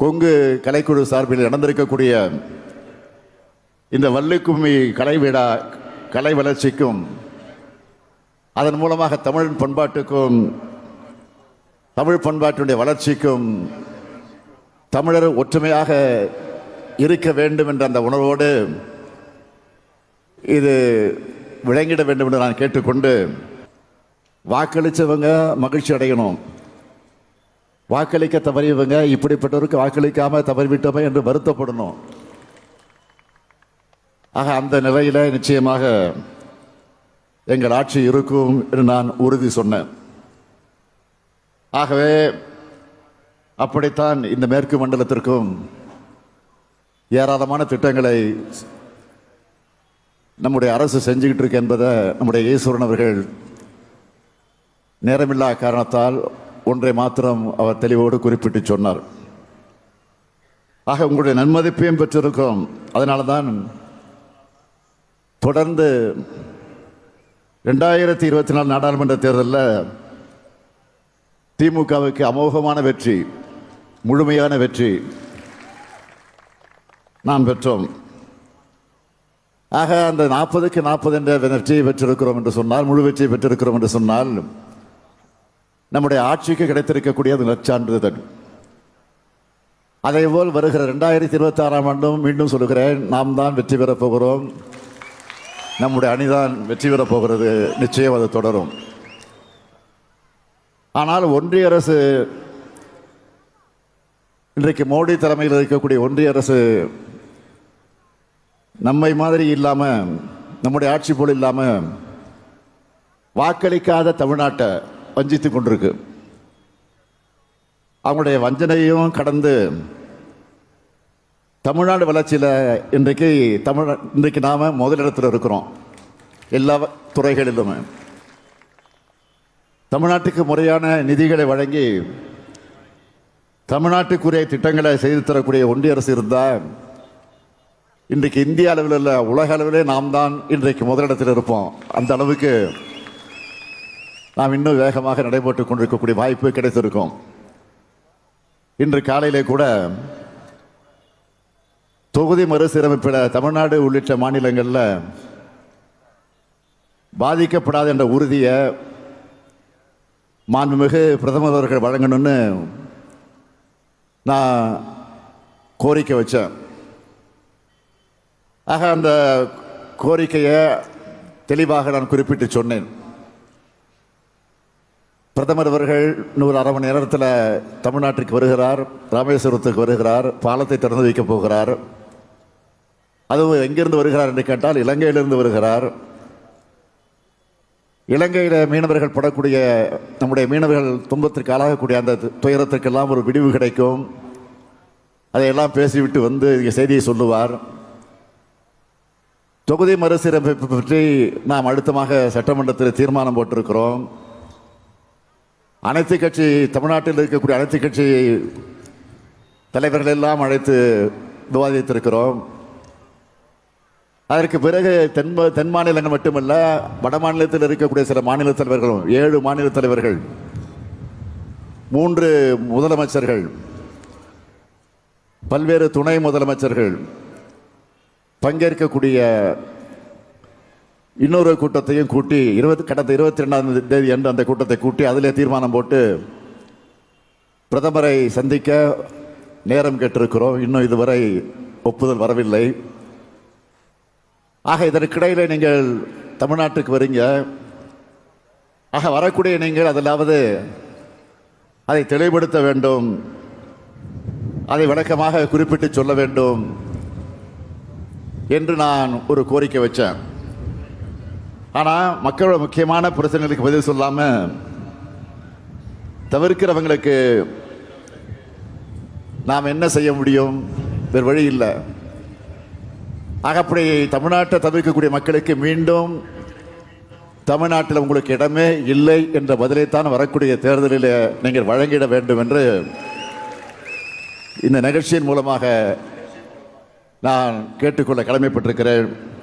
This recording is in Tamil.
கொங்கு கலைக்குழு சார்பில் நடந்திருக்கக்கூடிய இந்த வள்ளிக்கும்மி கலை விழா கலை வளர்ச்சிக்கும் அதன் மூலமாக தமிழ் பண்பாட்டுக்கும் தமிழ் பண்பாட்டினுடைய வளர்ச்சிக்கும் தமிழர் ஒற்றுமையாக இருக்க வேண்டும் என்ற அந்த உணர்வோடு இது விளங்கிட வேண்டும் என்று நான் கேட்டுக்கொண்டு வாக்களித்தவங்க மகிழ்ச்சி அடையணும். வாக்களிக்க தவறியவங்க இப்படிப்பட்டவருக்கு வாக்களிக்காம தவறிவிட்டோமே என்று வருத்தப்படணும். ஆக அந்த நிலையில் நிச்சயமாக எங்கள் ஆட்சி இருக்கும் என்று நான் உறுதி சொன்னேன். ஆகவே அப்படித்தான் இந்த மேற்கு மண்டலத்திற்கும் ஏராளமான திட்டங்களை நம்முடைய அரசு செஞ்சுக்கிட்டு இருக்கு என்பதை நம்முடைய ஈஸ்வரன் அவர்கள் நேரமில்லா காரணத்தால் ஒன்றை மாத்திரம் அவர் தெளிவோடு குறிப்பிட்டு சொன்னார். ஆக உங்களுடைய நன்மதிப்பையும் பெற்றிருக்கிறோம். அதனால தான் தொடர்ந்து ரெண்டாயிரத்தி இருபத்தி நாலு நாடாளுமன்ற தேர்தலில் திமுகவுக்கு அமோகமான வெற்றி முழுமையான வெற்றி நாம் பெற்றோம். ஆக அந்த நாற்பதுக்கு நாற்பது என்ற வெற்றியை பெற்றிருக்கிறோம் என்று சொன்னால் முழு வெற்றியை பெற்றிருக்கிறோம் என்று சொன்னால் நம்முடைய ஆட்சிக்கு கிடைத்திருக்கக்கூடிய அது நற்சான்றிதழ் அதேபோல் வருகிற ரெண்டாயிரத்தி இருபத்தி ஆறாம் ஆண்டும் மீண்டும் சொல்லுகிறேன் நாம் தான் வெற்றி பெறப் போகிறோம். நம்முடைய அணிதான் வெற்றி பெறப் போகிறது. நிச்சயம் அது தொடரும். ஆனால் ஒன்றிய அரசு இன்றைக்கு மோடி தலைமையில் இருக்கக்கூடிய ஒன்றிய அரசு நம்மை மாதிரி இல்லாமல் நம்முடைய ஆட்சி போல் இல்லாமல் வாக்களிக்காத தமிழ்நாட்டை வஞ்சித்து கொண்டிருக்கு. அவங்களுடைய வஞ்சனையும் கடந்து தமிழ்நாடு வளர்ச்சியில் இன்றைக்கு தமிழ் இன்றைக்கு நாம் முதலிடத்தில் இருக்கிறோம். எல்லா துறைகளிலுமே. தமிழ்நாட்டுக்கு முறையான நிதிகளை வழங்கி தமிழ்நாட்டுக்குரிய திட்டங்களை செய்து தரக்கூடிய ஒன்றிய அரசு இருந்தால் இன்றைக்கு இந்திய அளவில் இல்லை உலக அளவிலே நாம் தான் இன்றைக்கு முதலிடத்தில் இருப்போம். அந்த அளவுக்கு நாம் இன்னும் வேகமாக நடைபெற்று கொண்டிருக்கக்கூடிய வாய்ப்பு கிடைத்திருக்கும். இன்று காலையிலே கூட தொகுதி மறுசீரமைப்பில் தமிழ்நாடு உள்ளிட்ட மாநிலங்களில் பாதிக்கப்படாது என்ற உறுதியை மாண்புமிகு பிரதமர் அவர்கள் வழங்கணும்னு நான் கோரிக்கை வச்சேன். ஆக அந்த கோரிக்கையை தெளிவாக நான் குறிப்பிட்டு சொன்னேன். பிரதமர் அவர்கள் நூறு அரை மணி நேரத்தில் தமிழ்நாட்டிற்கு வருகிறார் ராமேஸ்வரத்துக்கு வருகிறார் பாலத்தை திறந்து வைக்கப் போகிறார். அதுவும் எங்கிருந்து வருகிறார் என்று கேட்டால் இலங்கையிலிருந்து வருகிறார். இலங்கையில் மீனவர்கள் படக்கூடிய நம்முடைய மீனவர்கள் துன்பத்திற்கு ஆளாகக்கூடிய அந்த துயரத்திற்கெல்லாம் ஒரு விடிவு கிடைக்கும். அதையெல்லாம் பேசிவிட்டு வந்து இங்கே செய்தியை சொல்லுவார். தொகுதி மறுசீரமைப்பு பற்றி நாம் அழுத்தமாக சட்டமன்றத்தில் தீர்மானம் போட்டிருக்கிறோம். அனைத்து கட்சி தமிழ்நாட்டில் இருக்கக்கூடிய அனைத்து கட்சி தலைவர்கள் எல்லாம் அழைத்து விவாதித்திருக்கிறோம். அதற்கு பிறகு தென் தென் மாநிலங்கள் மட்டுமல்ல வட மாநிலத்தில் இருக்கக்கூடிய சில மாநில தலைவர்களும் ஏழு மாநில தலைவர்கள் மூன்று முதலமைச்சர்கள் பல்வேறு துணை முதலமைச்சர்கள் பங்கேற்கக்கூடிய இன்னொரு கூட்டத்தையும் கூட்டி இருபத்தி கடந்த இருபத்தி ரெண்டாம் தேதி அன்று அந்த கூட்டத்தை கூட்டி அதிலே தீர்மானம் போட்டு பிரதமரை சந்திக்க நேரம் கேட்டிருக்கிறோம். இன்னும் இதுவரை ஒப்புதல் வரவில்லை. ஆக இதற்கிடையில் நீங்கள் தமிழ்நாட்டுக்கு வரீங்க. ஆக வரக்கூடிய நீங்கள் அதிலாவது அதை தெளிவுபடுத்த வேண்டும். அதை விளக்கமாக குறிப்பிட்டு சொல்ல வேண்டும் என்று நான் ஒரு கோரிக்கை வச்சேன். ஆனால் மக்களோட முக்கியமான பிரச்சனைகளுக்கு பதில் சொல்லாமல் தவிர்க்கிறவங்களுக்கு நாம் என்ன செய்ய முடியும்? வேறு வழி இல்லை. ஆக அப்படி தமிழ்நாட்டை தவிர்க்கக்கூடிய மக்களுக்கு மீண்டும் தமிழ்நாட்டில் உங்களுக்கு இடமே இல்லை என்ற பதிலைத்தான் வரக்கூடிய தேர்தலில் நீங்கள் வழங்கிட வேண்டும் என்று இந்த நிகழ்ச்சியின் மூலமாக நான் கேட்டுக்கொள்ள கடமைப்பட்டிருக்கிறேன்.